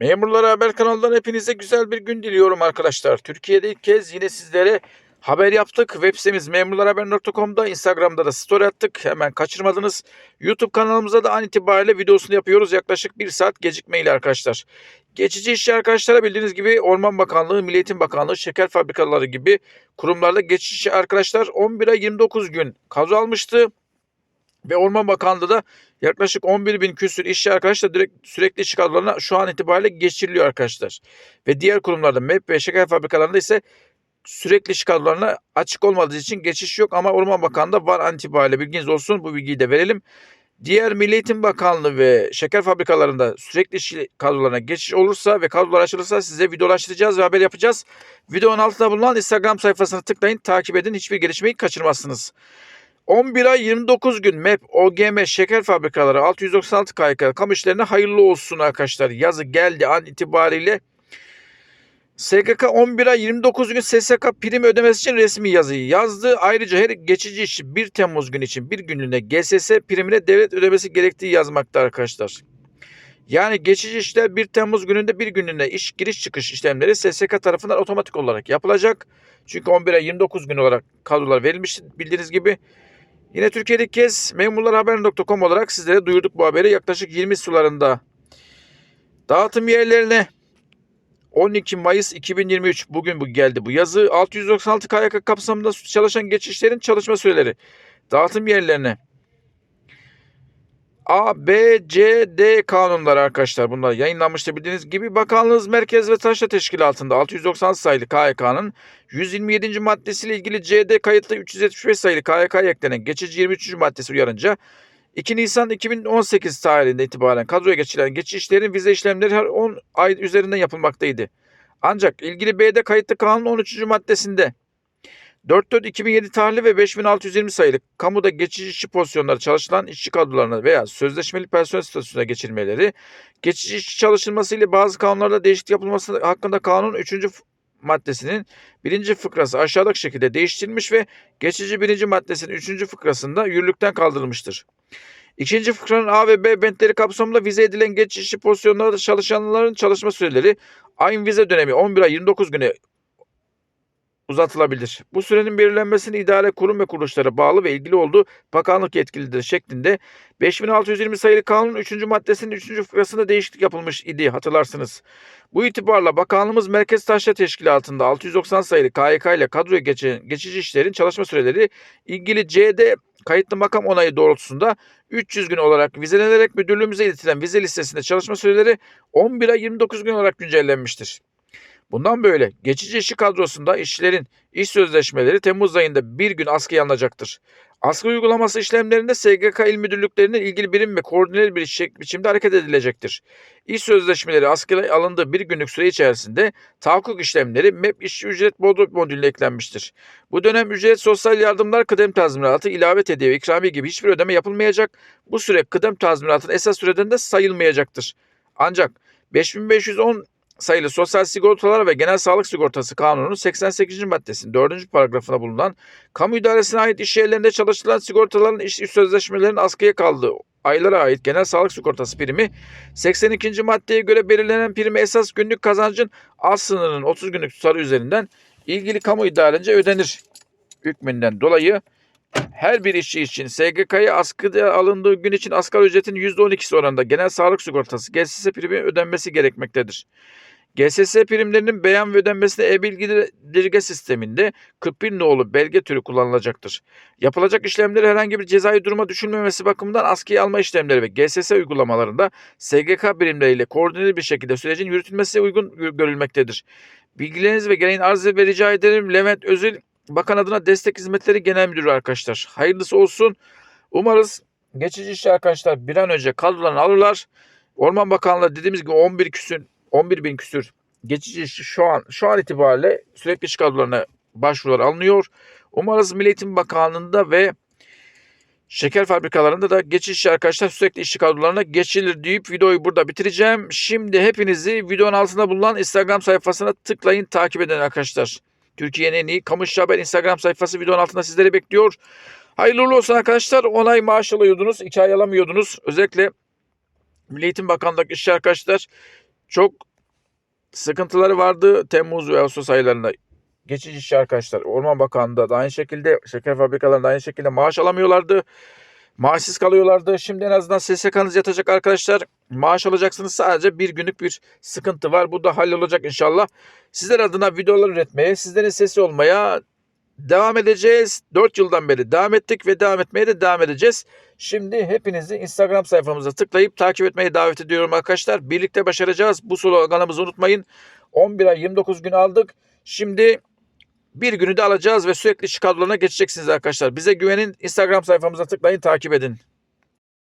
Memurlar Haber kanalından hepinize güzel bir gün diliyorum arkadaşlar. Türkiye'de ilk kez yine sizlere haber yaptık. Web sitemiz memurlarhaber.com'da, Instagram'da da story attık. Hemen kaçırmadınız. YouTube kanalımıza da an itibariyle videosunu yapıyoruz. Yaklaşık bir saat gecikmeyle arkadaşlar. Geçici işçi arkadaşlara bildiğiniz gibi Orman Bakanlığı, Milli Eğitim Bakanlığı, şeker fabrikaları gibi kurumlarda geçici arkadaşlar 11 ay 29 gün kadro almıştı. Ve Orman Bakanlığı da yaklaşık 11 bin küsür işçi arkadaşlar direkt sürekli iş kadrolarına şu an itibariyle geçiriliyor arkadaşlar. Ve diğer kurumlarda MEP ve şeker fabrikalarında ise sürekli iş kadrolarına açık olmadığı için geçiş yok ama Orman Bakanlığı'nda var an itibariyle bilginiz olsun bu bilgiyi de verelim. Diğer Milli Eğitim Bakanlığı ve şeker fabrikalarında sürekli iş kadrolarına geçiş olursa ve kadrolar açılırsa size videolaştıracağız ve haber yapacağız. Videonun altında bulunan Instagram sayfasına tıklayın, takip edin. Hiçbir gelişmeyi kaçırmazsınız. 11 ay 29 gün MEP, OGM, şeker fabrikaları 696 KYK kamu işlerine hayırlı olsun arkadaşlar. Yazı geldi an itibariyle. SGK 11 ay 29 gün SSK prim ödemesi için resmi yazıyı yazdı. Ayrıca her geçici işçi 1 Temmuz gün için bir günlüğüne GSS primine devlet ödemesi gerektiği yazmakta arkadaşlar. Yani geçici işler 1 Temmuz gününde bir günlüğüne iş giriş çıkış işlemleri SSK tarafından otomatik olarak yapılacak. Çünkü 11 ay 29 gün olarak kadrolar verilmiş bildiğiniz gibi. Yine Türkiye'de ilk kez memurlarhaber.com olarak sizlere duyurduk bu haberi. Yaklaşık 20 sularında dağıtım yerlerine 12 Mayıs 2023 bugün bu geldi bu yazı. 696 KYK kapsamında çalışan geçişlerin çalışma süreleri dağıtım yerlerine A, B, C, D kanunları arkadaşlar bunlar yayınlanmıştı bildiğiniz gibi. Bakanlığınız Merkez ve Taşra Teşkilatı'nda 690 sayılı KYK'nın 127. maddesiyle ilgili CD kayıtlı 375 sayılı KYK'ya eklenen geçici 23. maddesi uyarınca 2 Nisan 2018 tarihinde itibaren kadroya geçilen geçiş işlerin vize işlemleri her 10 ay üzerinden yapılmaktaydı. Ancak ilgili B'de kayıtlı kanunun 13. maddesinde 44-2007 tarihli ve 5620 sayılı kamuda geçici işçi pozisyonları çalışılan işçi kadrolarına veya sözleşmeli personel statüsüne geçirmeleri, geçici işçi çalışılması ile bazı kanunlarda değişiklik yapılması hakkında kanunun 3. maddesinin 1. fıkrası aşağıdaki şekilde değiştirilmiş ve geçici 1. maddesinin 3. fıkrasında yürürlükten kaldırılmıştır. İkinci fıkranın A ve B bentleri kapsamında vize edilen geçici pozisyonlarda çalışanların çalışma süreleri aynı vize dönemi 11 ay 29 güne uzatılabilir. Bu sürenin belirlenmesini idare kurum ve kuruluşlara bağlı ve ilgili olduğu bakanlık yetkilidir şeklinde 5620 sayılı kanunun 3. maddesinin 3. fıkrasında değişiklik yapılmış idi hatırlarsınız. Bu itibarla bakanlığımız Merkez Taşra Teşkilatı'nda 690 sayılı KYK ile kadroya geçen geçici işlerin çalışma süreleri ilgili CD kayıtlı makam onayı doğrultusunda 300 gün olarak vizelenerek müdürlüğümüze iletilen vize listesinde çalışma süreleri 11 ay 29 gün olarak güncellenmiştir. Bundan böyle geçici işçi kadrosunda işçilerin iş sözleşmeleri Temmuz ayında bir gün askıya alınacaktır. Askı uygulaması işlemlerinde SGK il müdürlüklerinin ilgili birim ve koordineli bir biçimde hareket edilecektir. İş sözleşmeleri askıya alındığı bir günlük süre içerisinde tahakkuk işlemleri MEP işçi ücret modülüne eklenmiştir. Bu dönem ücret, sosyal yardımlar, kıdem tazminatı, ilave hediye ve ikramiye gibi hiçbir ödeme yapılmayacak. Bu süre kıdem tazminatının esas süreden de sayılmayacaktır. Ancak 5510 sayılı Sosyal Sigortalar ve Genel Sağlık Sigortası Kanunu'nun 88. maddesinin 4. paragrafına bulunan kamu idaresine ait iş yerlerinde çalıştırılan sigortaların iş sözleşmelerinin askıya kaldığı aylara ait genel sağlık sigortası primi 82. maddeye göre belirlenen primi esas günlük kazancın az sınırının 30 günlük tutarı üzerinden ilgili kamu idarence ödenir hükmünden dolayı her bir işçi için SGK'ya askıda alındığı gün için asgari ücretin %12'si oranında genel sağlık sigortası GSS primi ödenmesi gerekmektedir. GSS primlerinin beyan ve ödenmesine e-bilgidirge sisteminde 41 nolu belge türü kullanılacaktır. Yapılacak işlemleri herhangi bir cezai duruma düşülmemesi bakımından askıya alma işlemleri ve GSS uygulamalarında SGK birimleriyle koordineli bir şekilde sürecin yürütülmesi uygun görülmektedir. Bilgileriniz ve gereğini arz ve rica ederim. Levent Özil Bakan adına Destek Hizmetleri Genel Müdürü arkadaşlar. Hayırlısı olsun. Umarız geçici işçi arkadaşlar bir an önce kadrolarını alırlar. Orman Bakanlığı dediğimiz gibi 11 küsür 11 bin küsür geçici şu an şu an itibariyle sürekli iş kadrolarına başvurular alınıyor. Umarız Milli Eğitim Bakanlığı'nda ve şeker fabrikalarında da geçici işçi arkadaşlar sürekli işçi kadrolarına geçilir deyip videoyu burada bitireceğim. Şimdi hepinizi videonun altında bulunan Instagram sayfasına tıklayın takip edin arkadaşlar. Türkiye'nin en iyi kamu işçi haber Instagram sayfası videonun altında sizleri bekliyor. Hayırlı olsun arkadaşlar. 10 ay maaş alıyordunuz. 2 ay alamıyordunuz. Özellikle Milli Eğitim Bakanlığı'ndaki işçi arkadaşlar çok sıkıntıları vardı Temmuz ve Ağustos aylarında. Geçici işçi arkadaşlar. Orman Bakanlığı'nda da aynı şekilde şeker fabrikalarında aynı şekilde maaş alamıyorlardı. Maaşsız kalıyorlardı. Şimdi en azından SSK'nız yatacak arkadaşlar. Maaş alacaksınız. Sadece bir günlük bir sıkıntı var. Bu da hallolacak inşallah. Sizler adına videolar üretmeye, sizlerin sesi olmaya devam edeceğiz. 4 yıldan beri devam ettik ve devam etmeye de devam edeceğiz. Şimdi hepinizi Instagram sayfamıza tıklayıp takip etmeye davet ediyorum arkadaşlar. Birlikte başaracağız. Bu sloganımızı unutmayın. 11 ay 29 gün aldık. Şimdi bir günü de alacağız ve sürekli iş geçeceksiniz arkadaşlar. Bize güvenin. Instagram sayfamıza tıklayın, takip edin.